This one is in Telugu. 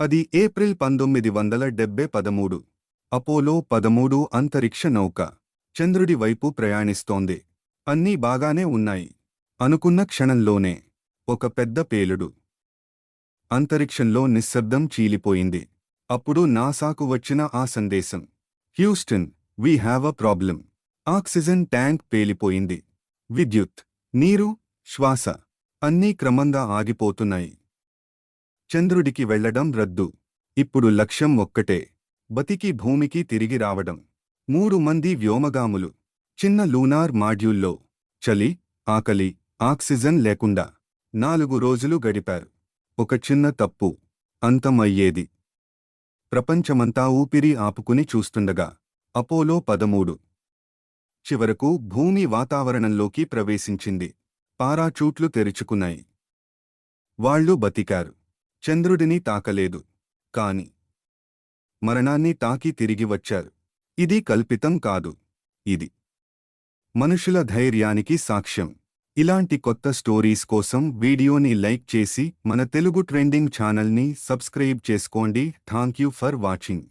అది ఏప్రిల్ పంతొమ్మిది వందల డెబ్బై పదమూడు. అపోలో పదమూడు అంతరిక్ష నౌక చంద్రుడి వైపు ప్రయాణిస్తోంది. అన్నీ బాగానే ఉన్నాయి. అనుకున్న క్షణంలోనే ఒక పెద్ద పేలుడు అంతరిక్షంలో నిశ్శబ్దం చీలిపోయింది. అప్పుడు నాసాకు వచ్చిన ఆ సందేశం Houston we have a problem oxygen tank పేలిపోయింది. విద్యుత్ నీరు శ్వాస అన్నీ క్రమంగా ఆగిపోతున్నాయి. చంద్రుడికి వెళ్ళడం రద్దు. ఇప్పుడు లక్ష్యం ఒక్కటే. బతికి భూమికి తిరిగి రావడం. మూడు మంది వ్యోమగాములు. చిన్న లూనార్ మాడ్యూల్లో. చలి ఆకలి ఆక్సిజన్ లేకుండా. నాలుగు రోజులు గడిపారు. ఒక చిన్న తప్పు. అంతమయ్యేది. ప్రపంచమంతా ఊపిరి ఆపుకుని చూస్తుండగా. అపోలో పదమూడు. చివరకు భూమి వాతావరణంలోకి ప్రవేశించింది. పారాచూట్లు తెరుచుకున్నాయి. వాళ్ళు బతికారు. చంద్రుడిని తాకలేదు. కాని మరణాన్ని తాకి తిరిగి వచ్చారు. ఇది కల్పితం కాదు. ఇది మనుషుల ధైర్యానికి సాక్ష్యం. ఇలాంటి కొత్త స్టోరీస్ కోసం వీడియోని లైక్ చేసి మన తెలుగు ట్రెండింగ్ ఛానల్ని సబ్స్క్రైబ్ చేసుకోండి. Thank you for watching.